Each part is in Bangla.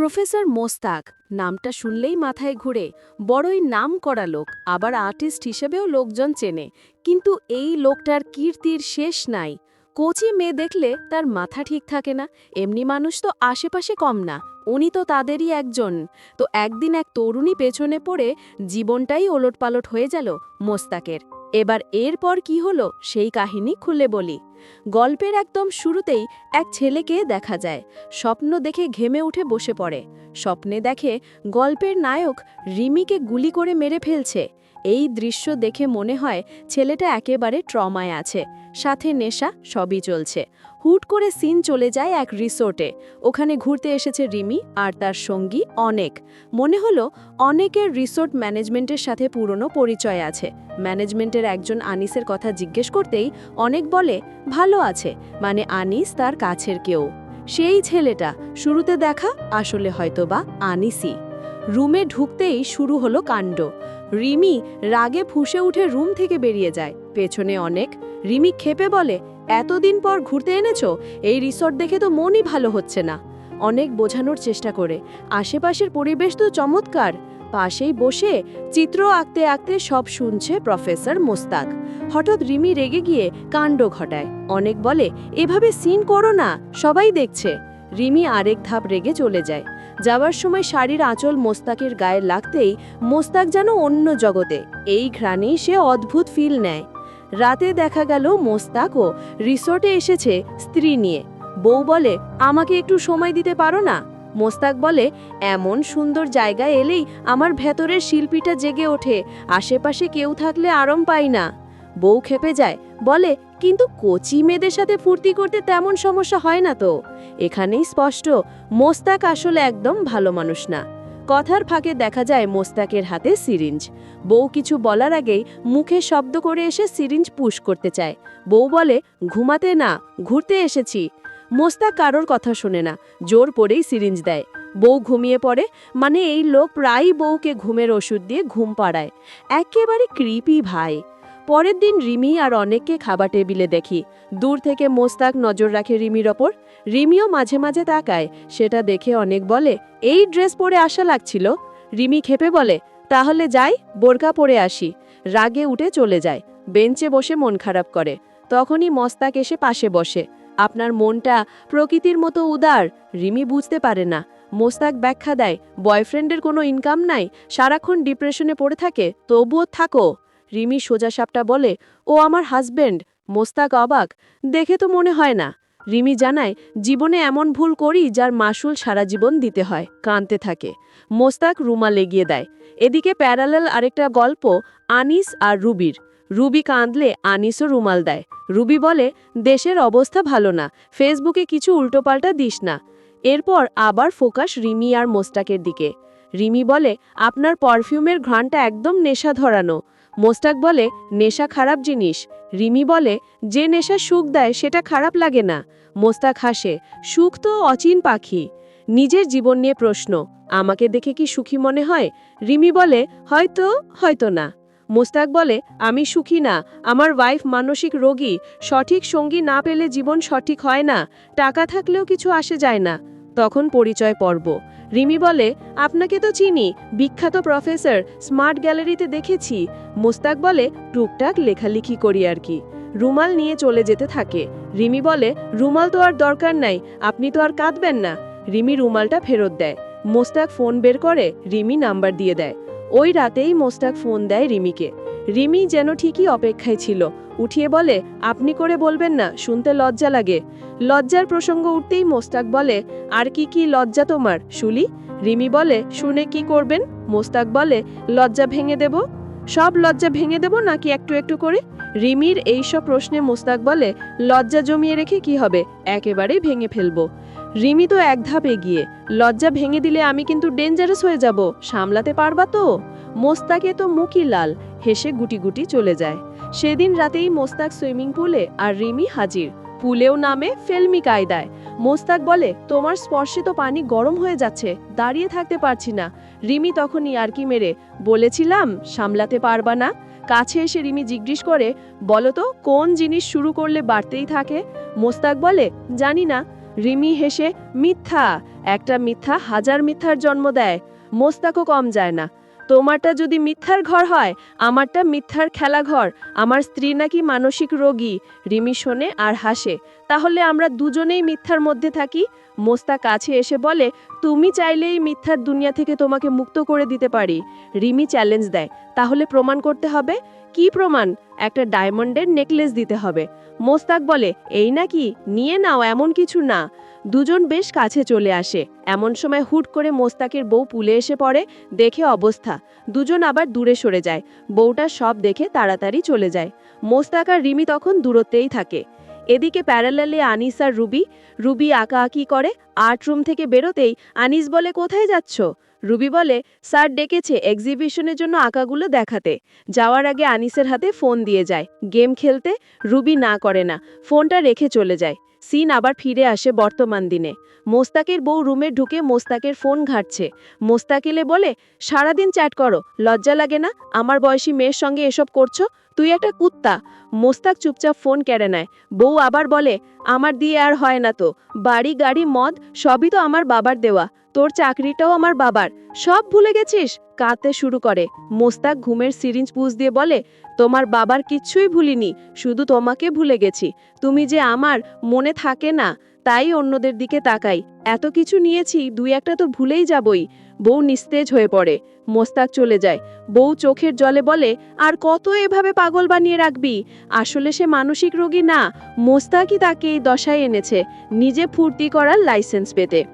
প্রফেসর মোস্তাক, নামটা শুনলেই মাথায় ঘুরে, বড়ই নাম করা লোক, আবার আর্টিস্ট হিসেবেও লোকজন চেনে, কিন্তু এই লোকটার কীর্তির শেষ নাই। কোচি মেয়ে দেখলে তার মাথা ঠিক থাকে না, এমনি মানুষ তো আশেপাশে কম না উনি তো তাদেরই একজন। তো একদিন এক তরুণী পেছনে পড়ে জীবনটাই ওলটপালট হয়ে গেল মোস্তাকের। এবার এরপর কি হলো সেই কাহিনী খুলে বলি। গল্পের একদম শুরুতেই এক ছেলেকে দেখা যায়। স্বপ্ন দেখে ঘেমে উঠে বসে পড়ে। স্বপ্নে দেখে গল্পের নায়ক রিমিকে গুলি করে মেরে ফেলছে। এই দৃশ্য দেখে মনে হয় ছেলেটা একেবারে ট্রমায় আছে। সাথে নেশা সবই চলছে। হুট করে সিন চলে যায় এক রিসোর্টে। ওখানে ঘুরতে এসেছে রিমি আর তার সঙ্গী অনেক। মনে হলো অনেকের রিসোর্ট ম্যানেজমেন্টের সাথে পুরনো পরিচয় আছে। ম্যানেজমেন্টের একজন আনিসের কথা জিজ্ঞেস করতেই অনেক বলে, ভালো আছে। মানে আনিস তার কাছের কেউ। সেই ছেলেটা, শুরুতে দেখা, আসলে হয়তোবা আনিসই। রুমে ঢুকতেই শুরু হলো কাণ্ড। রিমি রাগে ফুঁসে উঠে রুম থেকে বেরিয়ে যায়। পেছনে অনেক, রিমি ক্ষেপে বলে, এতদিন পর ঘুরতে এনেছো? এই রিসর্ট দেখে তো মনই ভালো হচ্ছে না। অনেক বোঝানোর চেষ্টা করে। আশেপাশের পরিবেশ তো চমৎকার। পাশেই বসে চিত্র আঁকতে আঁকতে সব শুনছে প্রফেসর মোস্তাক। হঠাৎ রিমি রেগে গিয়ে কাণ্ড ঘটায়। অনেক বলে, এভাবে সিন করো না, সবাই দেখছে। রিমি আরেক ধাপ রেগে চলে যায়। যাওয়ার সময় শাড়ির আঁচল মোস্তাকের গায়ে লাগতেই মোস্তাক যেন অন্য জগতে। এই ঘ্রাণেই সে অদ্ভুত ফিল নেয়। রাতে দেখা গেল মোস্তাকও রিসোর্টে এসেছে স্ত্রী নিয়ে। বউ বলে, আমাকে একটু সময় দিতে পারো না? মোস্তাক বলে, এমন সুন্দর জায়গায় এলেই আমার ভেতরের শিল্পীটা জেগে ওঠে। আশেপাশে কেউ থাকলে আরাম পাই না। বউ খেপে যায়, বলে কিন্তু কচি মেয়েদের সাথে ফুর্তি করতে তেমন সমস্যা হয় না তো। এখানেই স্পষ্ট, মোস্তাক আসলে একদম ভালো মানুষ না। কথার ফাঁকে দেখা যায় মোস্তাকের হাতে সিরিঞ্জ। বউ কিছু বলার আগেই মুখে শব্দ করে এসে সিরিঞ্জ পুশ করতে চায়। বউ বলে, ঘুমাতে না, ঘুরতে এসেছি। মোস্তাক কারোর কথা শোনে না, জোর পড়েই সিরিঞ্জ দেয়। বউ ঘুমিয়ে পড়ে মানে এই লোক প্রায়ই বউকে ঘুমের ওষুধ দিয়ে ঘুম পাড়ায়। একেবারে কৃপি ভাই। পরের দিন রিমি আর অনেককে খাবার টেবিলে দেখি। দূর থেকে মোস্তাক নজর রাখে রিমির ওপর। রিমিও মাঝে মাঝে তাকায়। সেটা দেখে অনেক বলে, এই ড্রেস পরে আসা লাগছিল? রিমি খেপে বলে, তাহলে যাই, বোরকা পরে আসি। রাগে উঠে চলে যায়। বেঞ্চে বসে মন খারাপ করে। তখনই মস্তাক এসে পাশে বসে। আপনার মনটা প্রকৃতির মতো উদার। রিমি বুঝতে পারে না। মোস্তাক ব্যাখ্যা দেয়, বয়ফ্রেন্ডের কোনো ইনকাম নাই? সারাক্ষণ ডিপ্রেশনে পড়ে থাকে? তবুও থাকো। রিমি সোজাসাপটা বলে, ও আমার হাজবেন্ড মোস্তাক অবাক। দেখে তো মনে হয় না। রিমি জানায়, জীবনে এমন ভুল করি যার মাসুল সারা জীবন দিতে হয়, কাঁদতে থাকে। মোস্তাক রুমা লেগিয়ে দেয়। এদিকে প্যারালাল আরেকটা গল্প, আনিস আর রুবির। রুবি কাঁদলে আনিসও রুমাল দেয়। রুবি বলে, দেশের অবস্থা ভালো না, ফেসবুকে কিছু উল্টোপাল্টা দিস না। এরপর আবার ফোকাস রিমি আর মোস্তাকের দিকে। রিমি বলে, আপনার পারফিউমের ঘ্রাণটা একদম নেশা ধরানো। মোস্তাক বলে, নেশা খারাপ জিনিস। রিমি বলে, যে নেশা সুখ দেয়, সেটা খারাপ লাগে না। মোস্তাক হাসে, সুখ তো অচিন পাখি। নিজের জীবন নিয়ে প্রশ্ন, আমাকে দেখে কি সুখী মনে হয়? রিমি বলে, হয়তো হয়তো না। মোস্তাক বলে, আমি সুখী না, আমার ওয়াইফ মানসিক রোগী, সঠিক সঙ্গী না পেলে জীবন সঠিক হয় না, টাকা থাকলেও কিছু আসে যায় না। তখন পরিচয় পর্ব। রিমি বলে, আপনাকে তো চিনি, বিখ্যাত প্রফেসর, স্মার্ট গ্যালারিতে দেখেছি। মোস্তাক বলে, টুকটাক লেখালেখি করি আর কি। রুমাল নিয়ে চলে যেতে থাকে। রিমি বলে, রুমাল তো আর দরকার নাই, আপনি তো আর কাঁদবেন না। রিমি রুমালটা ফেরত দেয়। মোস্তাক ফোন বের করে, রিমি নাম্বার দিয়ে দেয়। ওই রাতেই মোস্তাক ফোন দেয় রিমিকে। রিমি যেন ঠিকই অপেক্ষায় ছিল। উঠিয়ে বলে, আপনি করে বলবেন না, শুনতে লজ্জা লাগে। লজ্জার প্রসঙ্গ উঠতেই মোস্তাক বলে, আর কি কি লজ্জা তোমার, শুলি? রিমি বলে, শুনে কি করবেন? মোস্তাক বলে, লজ্জা ভেঙে দেব? সব লজ্জা ভেঙে দেব নাকি একটু একটু করে? রিমির এইসব প্রশ্নে মোস্তাক বলে, লজ্জা জমিয়ে রেখে কি হবে? একেবারেই ভেঙে ফেলব। রিমি তো এক ধাপ এগিয়ে, লজ্জা ভেঙে দিলে আমি কিন্তু ডেঞ্জারাস হয়ে যাব, সামলাতে পারবা তো? মোস্তাকে তো মুখই লাল হেসে গুটি গুটি চলে যায়। সেদিন রাতেই মোস্তাক সুইমিং পুলে আর রিমি হাজির। পুলেও নামে ফেলমি কায়দায়। মোস্তাক বলে, তোমার স্পর্শে তো পানি গরম হয়ে যাচ্ছে, দাঁড়িয়ে থাকতে পারছি না। রিমি তখন ইয়ার্কি মেরে, বলেছিলাম সামলাতে পারবা না। কাছে এসে রিমি জিজ্ঞেস করে, বলো তো, কোন জিনিস শুরু করলে বাড়তেই থাকে? মোস্তাক বলে, জানি না। রিমি হেসে, মিথ্যা, একটা মিথ্যা হাজার মিথ্যার জন্ম দেয়। মোস্তাকও কম যায় না। তোমারটা যদি মিথ্যার ঘর হয়, আমারটা মিথ্যার খেলাঘর। আমার স্ত্রী নাকি মানসিক রোগী। রিমি শোনে আর হাসে। তাহলে আমরা দুজনেই মিথ্যার মধ্যে থাকি? মোস্তা কাছে এসে বলে, তুমি চাইলেই মিথ্যার দুনিয়া থেকে তোমাকে মুক্ত করে দিতে পারি। রিমি চ্যালেঞ্জ দেয়। তাহলে প্রমাণ করতে হবে? কি প্রমাণ? একটা ডায়মন্ডের নেকলেস দিতে হবে। মোস্তাক বলে, এই নাকি? নিয়ে নাও, এমন কিছু না। দুজন বেশ কাছে চলে আসে। এমন সময় হুট করে মোস্তাকের বউ পুলে এসে পড়ে, দেখে অবস্থা। দুজন আবার দূরে সরে যায়। বউটা সব দেখে তাড়াতাড়ি চলে যায়। মোস্তাক আর রিমি তখন দূরত্বেই থাকে। এদিকে প্যারালালে আনিস আর রুবি। রুবি আঁকা আঁকি করে, আর্ট রুম থেকে বেরোতেই, আনিস বলে কোথায় যাচ্ছ? রুবি বলে, স্যার ডেকেছে এক্সিবিশনের জন্য আঁকাগুলো দেখাতে। যাওয়ার আগে আনিসের হাতে ফোন দিয়ে যায়। গেম খেলতে রুবি না করে না, ফোনটা রেখে চলে যায়। সিন আবার ফিরে আসে বর্তমান দিনে। মোস্তাকের বউ রুমে ঢুকে মোস্তাকের ফোন ঘাটছে। মোস্তাকিলে বলে, সারাদিন চ্যাট করো, লজ্জা লাগে না? আমার বয়সী মেয়ের সঙ্গে এসব করছ? তুই একটা কুত্তা। মোস্তাক চুপচাপ ফোন কেড়ে নেয়। বউ আবার বলে, আমার দিয়ে আর হয় না তো। বাড়ি, গাড়ি, মদ, সবই তো আমার বাবার দেওয়া। তোর চাকরিটাও আমার বাবার। সব ভুলে গেছিস? কাঁদতে শুরু করে। মোস্তাক ঘুমের সিরিঞ্জ পুজ দিয়ে বলে, তোমার বাবার কিচ্ছুই ভুলিনি। শুধু তোমাকে ভুলে গেছি। তুমি যে আমার মনে থাকে না। তাই অন্যদের দিকে তাকাই। এত কিছু নিয়েছি, দুই একটা তো ভুলেই যাবই। বউ নিস্তেজ হয়ে পড়ে। মোস্তাক চলে যায়। বউ চোখের জলে বলে, আর কত এভাবে পাগল বানিয়ে রাখবি? আসলে সে মানসিক রোগী না। মোস্তাকই তাকে এই দশায় এনেছে। নিজে ফুর্তি করার লাইসেন্স পেতে।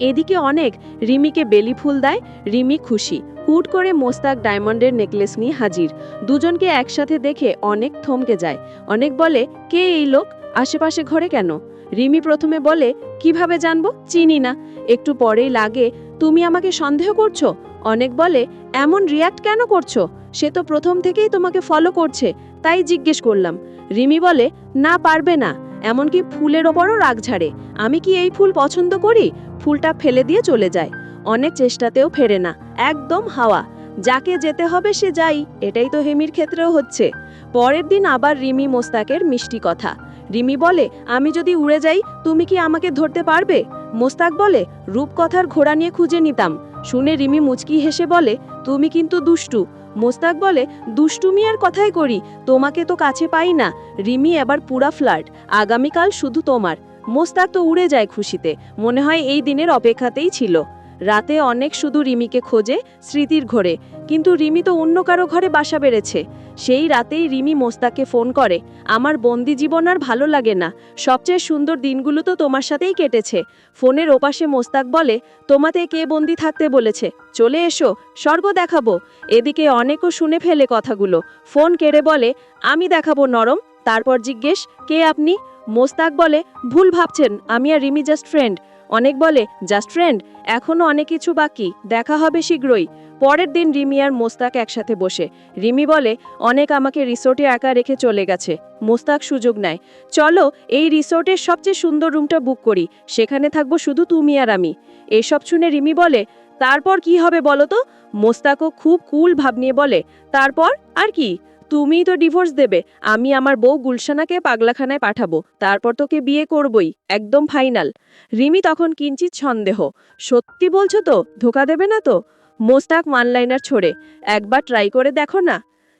এদিকে অনেক। রিমিকে বেলি ফুল দেয়। রিমি খুশি। হুট করে মোস্তাক ডায়মন্ডের নেকলেস নিয়ে হাজির। দুজনকে একসাথে দেখে অনেক থমকে যায়। অনেক বলে, কে এই লোক? আশেপাশে ঘরে কেন? রিমি প্রথমে বলে, কীভাবে জানব? চিনি না। একটু পরেই লাগে, তুমি আমাকে সন্দেহ করছ? অনেক বলে, এমন রিয়াক্ট কেন করছ? সে তো প্রথম থেকেই তোমাকে ফলো করছে, তাই জিজ্ঞেস করলাম। রিমি বলে, না, পারবে না। এমনকি ফুলের ওপরও রাগ ঝাড়ে। আমি কি এই ফুল পছন্দ করি? ফুলটা ফেলে দিয়ে চলে যায়। অনেক চেষ্টাতেও ফেরে না। একদম হাওয়া। যাকে যেতে হবে সে যাই। এটাই তো হেমির ক্ষেত্রেও হচ্ছে। পরের দিন আবার রিমি মোস্তাকের মিষ্টি কথা। রিমি বলে, আমি যদি উড়ে যাই, তুমি কি আমাকে ধরতে পারবে? মোস্তাক বলে, রূপকথার ঘোড়া নিয়ে খুঁজে নিতাম। শুনে রিমি মুচকি হেসে বলে, তুমি কিন্তু দুষ্টু। মোস্তাক বলে, দুষ্টুমি আর কথাই করি, তোমাকে তো কাছে পাই না। রিমি এবার পুরা ফ্লার্ট, আগামীকাল শুধু তোমার। মোস্তাক তো উড়ে যায় খুশিতে, মনে হয় এই দিনের অপেক্ষাতেই ছিল। রাতে অনেক শুধু রিমিকে খোঁজে, স্মৃতির ঘরে। কিন্তু রিমি তো অন্য কারও ঘরে বাসা বেড়েছে। সেই রাতেই রিমি মোস্তাকে ফোন করে, আমার বন্দি জীবন আর ভালো লাগে না। সবচেয়ে সুন্দর দিনগুলো তো তোমার সাথেই কেটেছে। ফোনের ওপাশে মোস্তাক বলে, তোমাতে কে বন্দি থাকতে বলেছে? চলে এসো, স্বর্গ দেখাবো। এদিকে অনেকও শুনে ফেলে কথাগুলো। ফোন কেড়ে বলে, আমি দেখাবো নরম, তারপর জিজ্ঞেস, কে আপনি? মোস্তাক বলে, ভুল ভাবছেন, আমি আর রিমি জাস্ট ফ্রেন্ড অনেক বলে, জাস্ট ফ্রেন্ড এখনও অনেক কিছু বাকি, দেখা হবে শীঘ্রই। পরের দিন রিমি আর মোস্তাক একসাথে বসে। রিমি বলে, অনেক আমাকে রিসোর্টে একা রেখে চলে গেছে। মোস্তাক সুযোগ নেয়। চলো, এই রিসোর্টের সবচেয়ে সুন্দর রুমটা বুক করি। সেখানে থাকব শুধু তুমি আর আমি। এসব শুনে রিমি বলে, তারপর কি হবে বলো তো? মোস্তাকও খুব কুল ভাব নিয়ে বলে, তারপর আর কি? তুমিই তো ডিভোর্স দেবে, আমি আমার বউ গুলশানাকে পাগলাখানায় পাঠাবো, তারপর তোকে বিয়ে করবই, একদম ফাইনাল। রিমি তখন কিঞ্চিত সন্দেহ, সত্যি বলছো তো, ধোকা দেবে না তো? মোস্তাক ওয়ানলাইনার ছোড়ে, একবার ট্রাই করে দেখো না।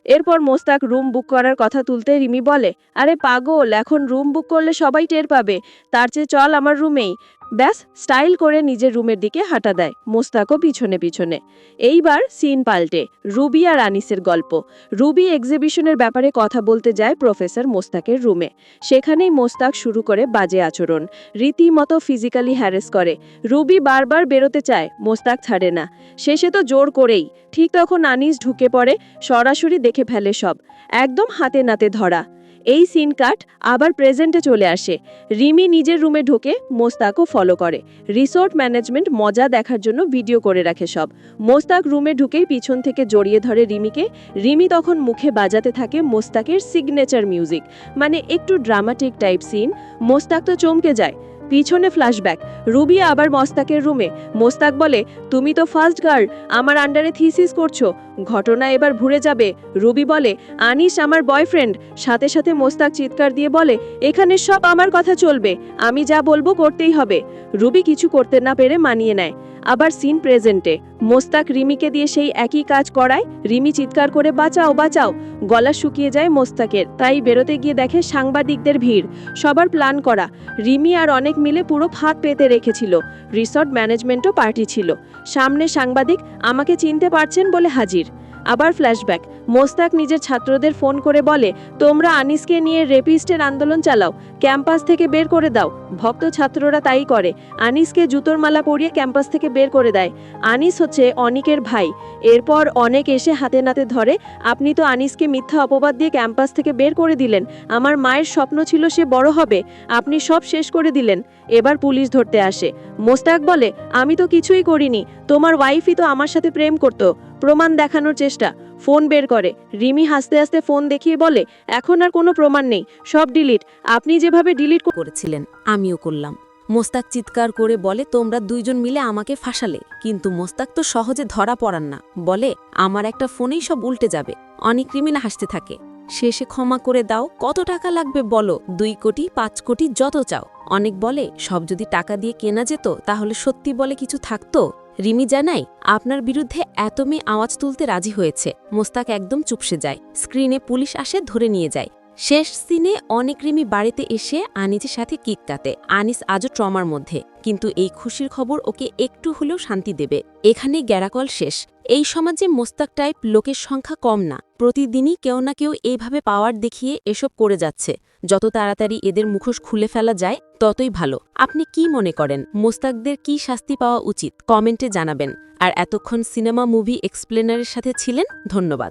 এরপর মোস্তাক রুম বুক করার কথা তুলতে রিমি বলে, আরে পাগল, এখন রুম বুক করলে সবাই টের পাবে, তার চেয়ে চল আমার রুমেই। ব্যাস, স্টাইল করে নিজের রুমের দিকে হাঁটা দেয়। মোস্তাকও পিছনে পিছনে। এইবার সিন পাল্টে। রুবি আর আনিসের গল্প। রুবি এক্সিবিশনের ব্যাপারে কথা বলতে যায় প্রফেসর মোস্তাকের রুমে। সেখানেই মোস্তাক শুরু করে বাজে আচরণ। রীতিমতো ফিজিক্যালি হ্যারেস করে। রুবি বারবার বেরোতে চায়, মোস্তাক ছাড়ে না। শেষে তো জোর করেই। ঠিক তখন আনিস ঢুকে পড়ে, সরাসরি দেখে ফেলে সব। একদম হাতে নাতে ধরা। এই সিন কাট আবার প্রেজেন্টে চলে আসে। রিমি নিজের রুমে ঢুকে, মোস্তাকও ফলো করে। রিসোর্ট ম্যানেজমেন্ট মজা দেখার জন্য ভিডিও করে রাখে সব। মোস্তাক রুমে ঢুকেই পিছন থেকে জড়িয়ে ধরে রিমিকে। রিমি তখন মুখে বাজাতে থাকে মোস্তাকের সিগনেচার মিউজিক মানে একটু ড্রামাটিক টাইপ সিন মোস্তাক তো চমকে যায়। পিছনে ফ্ল্যাশব্যাক রুবি আবার মোস্তাকের রুমে মোস্তাক বলে, তুমি তো ফার্স্ট গার্ল আমার আন্ডারে থিসিস করছ। ঘটনা এবার ভুলে যাবে। রুবি বলে, আনিস আমার বয়ফ্রেন্ড সাথে সাথে মোস্তাক চিৎকার দিয়ে বলে, এখানে সব আমার কথা চলবে। আমি যা বলব করতেই হবে। রুবি কিছু করতে না পেরে মানিয়ে নেয়। আবার সিন প্রেজেন্টে মোস্তাক রিমিকে দিয়ে সেই একই কাজ করায়। রিমি চিৎকার করে, বাঁচাও বাঁচাও। গলা শুকিয়ে যায় মোস্তাকের। তাই বেরোতে গিয়ে দেখে সাংবাদিকদের ভিড়। সবার প্ল্যান করা। রিমি আর অনেক মিলে পুরো ফাঁক পেতে রেখেছিল। রিসর্ট ম্যানেজমেন্টও পার্টি ছিল। সামনে সাংবাদিক, আমাকে চিনতে পারছেন বলে হাজির। আবার ফ্ল্যাশব্যাক। মোস্তাক নিজের ছাত্রদের ফোন করে বলে, তোমরা আনিসকে নিয়ে রেপিস্টের আন্দোলন চালাও, ক্যাম্পাস থেকে বের করে দাও। ভক্ত ছাত্ররা তাই করে। আনিসকে জুতোর মালা পরিয়ে ক্যাম্পাস থেকে বের করে দেয়। আনিস হচ্ছে অনিকের ভাই। এরপর অনেক এসে হাতে নাতে ধরে, আপনি তো আনিসকে মিথ্যা অপবাদ দিয়ে ক্যাম্পাস থেকে বের করে দিলেন। আমার মায়ের স্বপ্ন ছিল সে বড় হবে। আপনি সব শেষ করে দিলেন। এবার পুলিশ ধরতে আসে। মোস্তাক বলে, আমি তো কিছুই করিনি। তোমার ওয়াইফই তো আমার সাথে প্রেম করত। প্রমাণ দেখানোর চেষ্টা। ফোন বের করে। রিমি হাসতে হাসতে ফোন দেখিয়ে বলে, এখন আর কোনো প্রমাণ নেই। সব ডিলিট। আপনি যেভাবে ডিলিট করেছিলেন, আমিও করলাম। মোস্তাক চিৎকার করে বলে, তোমরা দুইজন মিলে আমাকে ফাঁসালে। কিন্তু মোস্তাক তো সহজে ধরা পড়ান না। বলে, আমার একটা ফোনেই সব উল্টে যাবে। অনেক ক্রিমিনা হাসতে থাকে। শেষে ক্ষমা করে দাও। কত টাকা লাগবে বলো? দুই কোটি, পাঁচ কোটি, যত চাও। অনেক বলে, সব যদি টাকা দিয়ে কেনা যেত, তাহলে সত্যি বলে কিছু থাকতো? রিমি জানাই আপনার বিরুদ্ধে এত মেয়ে আওয়াজ তুলতে রাজি হয়েছে। মোস্তাক একদম চুপসে যায়। স্ক্রিনে পুলিশ আসে, ধরে নিয়ে যায়। শেষ সিনে অনেক রিমি বাড়িতে এসে আনিসের সাথে কিক কাটে। আনিস আজও ট্রমার মধ্যে। কিন্তু এই খুশির খবর ওকে একটু হলেও শান্তি দেবে। এখানে গ্যারাকল শেষ। এই সমাজে মোস্তাক টাইপ লোকের সংখ্যা কম না। প্রতিদিনই কেউ না কেউ এইভাবে পাওয়ার দেখিয়ে এসব করে যাচ্ছে। যত তাড়াতাড়ি এদের মুখোশ খুলে ফেলা যায়, ততই ভালো। আপনি কি মনে করেন, মোস্তাকদের কি শাস্তি পাওয়া উচিত? কমেন্টে জানাবেন। আর এতক্ষণ সিনেমা মুভি এক্সপ্লেনারের সাথে ছিলেন? ধন্যবাদ।